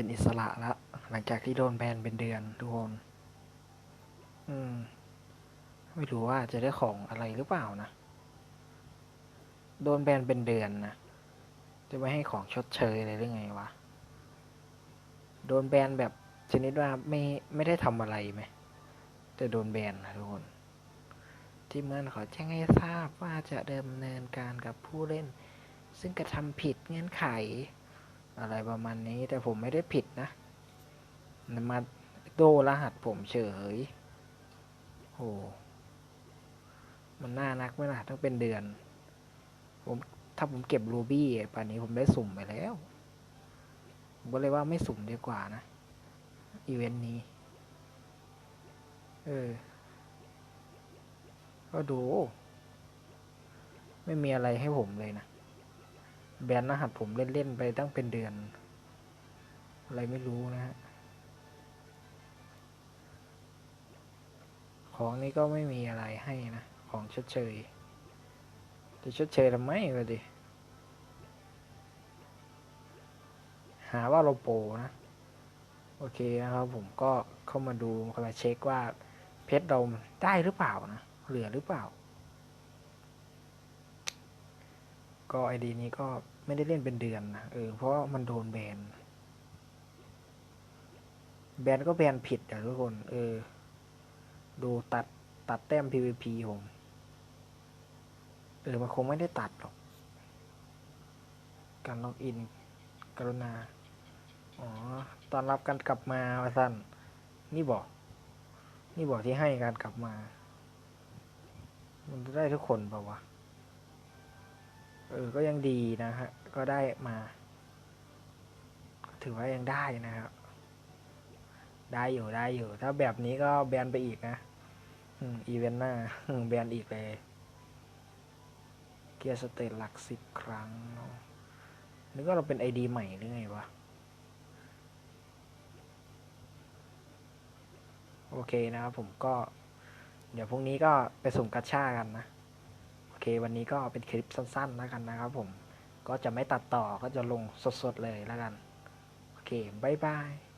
เป็นอิสระแล้วหลังจากที่โดนแบนเป็นเดือนทุกคนอืม ไม่รู้ว่าจะได้ของอะไรหรือเปล่านะ โดนแบนเป็นเดือนนะ จะไม่ให้ของชดเชยอะไรหรือไงวะ โดนแบนแบบชนิดว่าไม่ไม่ได้ทำอะไรไหมแต่โดนแบนนะทุกคน ที่เมงานขอแจ้งให้ทราบว่าจะดำเนินการกับผู้เล่น ซึ่งกระทำผิดเงื่อนไข อะไรประมาณนี้แต่ผมไม่ได้ผิดนะมาโดรหัสผมเฉยโอ้มันน่านักไหมล่ะต้องเป็นเดือน ผมถ้าผมเก็บรูบี้ป่านนี้ผมได้สุ่มไปแล้ว ผมก็เลยว่าไม่สุ่มดีกว่านะ อีเวนต์นี้ เออ ก็ดู ไม่มีอะไรให้ผมเลยนะ แบนรหัสผมเล่น ๆ ไปตั้งเป็นเดือน อะไรไม่รู้นะฮะ ของนี้ก็ไม่มีอะไรให้นะ ของชดเชย จะชดเชยทำไมก็ดิ หาว่าเราโปรนะ โอเคนะครับผมก็เข้ามาดูมาเช็คว่าเพชรเราได้หรือเปล่านะ เหลือหรือเปล่า ก็ไอดีนี้ก็ไม่ได้เล่นเป็นเดือนนะเออเพราะมันโดนแบนแบนก็แบนผิดอะทุกคน เออ ดูตัดตัดแต้ม PVP ผม เออ มันคงไม่ได้ตัดหรอก การล็อกอิน กรุณา อ๋อ ตอนรับการกลับมาว่าสั้น นี่บอก นี่บอกที่ให้การกลับมา มันจะได้ทุกคนเปล่าวะ เออ ก็ยังดีนะฮะ ก็ได้มา ถือว่ายังได้นะครับ ได้อยู่ได้อยู่ ถ้าแบบนี้ก็แบนไปอีกนะ อืม อีเวนต์หน้าแบนอีกเลย เกียร์สเตตหลักสิบครั้งนึกว่าเราเป็นไอดีใหม่หรือไงวะ โอเคนะครับผมก็ เดี๋ยวพรุ่งนี้ก็ไปสุ่มกัชชากันนะ เควันนี้ก็เป็นคลิปสั้นๆแล้วกันนะครับผม ก็จะไม่ตัดต่อก็จะลงสดๆเลยแล้วกัน โอเค บ๊ายบาย